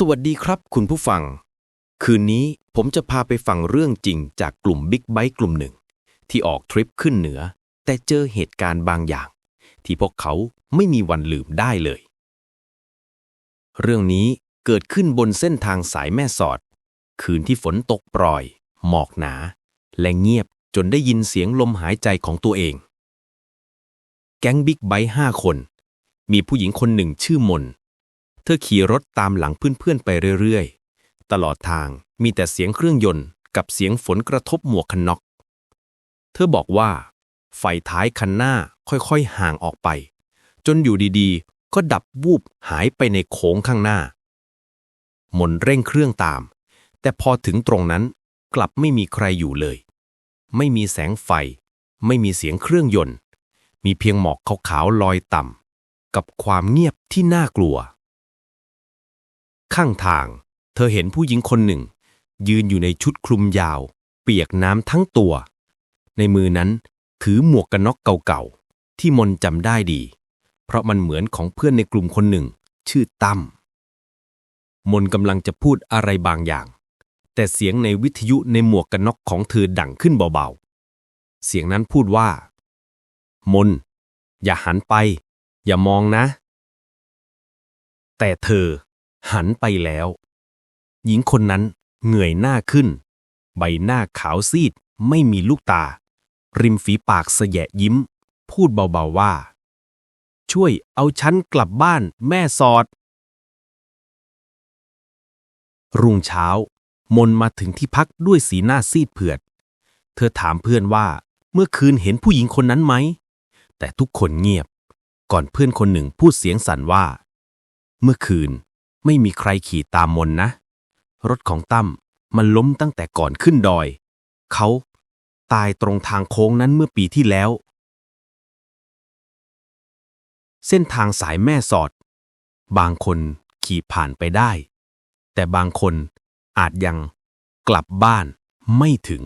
สวัสดีครับคุณผู้ฟัง คืนนี้ผมจะพาไปฟังเรื่องจริงจากกลุ่มบิ๊กไบค์กลุ่มหนึ่ง ที่ออกทริปขึ้นเหนือ แต่เจอเหตุการณ์บางอย่าง ที่พวกเขาไม่มีวันลืมได้เลย เรื่องนี้เกิดขึ้นบนเส้นทางสายแม่สอด คืนที่ฝนตกปรอย หมอกหนา และเงียบจนได้ยินเสียงลมหายใจของตัวเอง แก๊งบิ๊กไบค์ห้าคน มีผู้หญิงคนหนึ่งชื่อมน เธอขี่รถตามหลังเพื่อนๆไปเรื่อยๆ ตลอดทางมีแต่เสียงเครื่องยนต์กับเสียงฝนกระทบหมวกกันน็อก เธอบอกว่า ไฟท้ายคันหน้าค่อยๆห่างออกไป จนอยู่ดีๆ ก็ดับวูบหายไปในโค้งข้างหน้ามนเร่งเครื่องตาม แต่พอถึงตรงนั้นกลับไม่มีใครอยู่เลย ไม่มีแสงไฟ ไม่มีเสียงเครื่องยนต์ มีเพียงหมอกขาวๆลอยต่ำกับความเงียบที่น่ากลัว ข้างทาง เธอเห็นผู้หญิงคนหนึ่ง ยืนอยู่ในชุดคลุมยาว เปียกน้ำทั้งตัว ในมือนั้นถือหมวกกันน็อกเก่าๆ ที่มนจำได้ดี เพราะมันเหมือนของเพื่อนในกลุ่มคนหนึ่ง ชื่อตั้มมนกำลังจะพูดอะไรบางอย่าง แต่เสียงในวิทยุในหมวกกันน็อกของเธอดังขึ้นเบาๆ เสียงนั้นพูดว่า มน อย่าหันไป อย่ามองนะ แต่เธอ หันไปแล้ว หญิงคนนั้นเหงื่อยหน้าขึ้น ใบหน้าขาวซีดไม่มีลูกตา ริมฝีปากเสยะยิ้ม พูดเบาๆว่า ช่วยเอาฉันกลับบ้านแม่สอด รุ่งเช้า มนมาถึงที่พักด้วยสีหน้าซีดเผือด เธอถามเพื่อนว่าเมื่อคืนเห็นผู้หญิงคนนั้นไหม แต่ทุกคนเงียบ ก่อนเพื่อนคนหนึ่งพูดเสียงสั่นว่า เมื่อคืน ไม่มีใครขี่ตามมนนะ รถของตั้มมันล้มตั้งแต่ก่อนขึ้นดอย เขาตายตรงทางโค้งนั้นเมื่อปีที่แล้ว เส้นทางสายแม่สอด บางคนขี่ผ่านไปได้ แต่บางคนอาจยังกลับบ้านไม่ถึง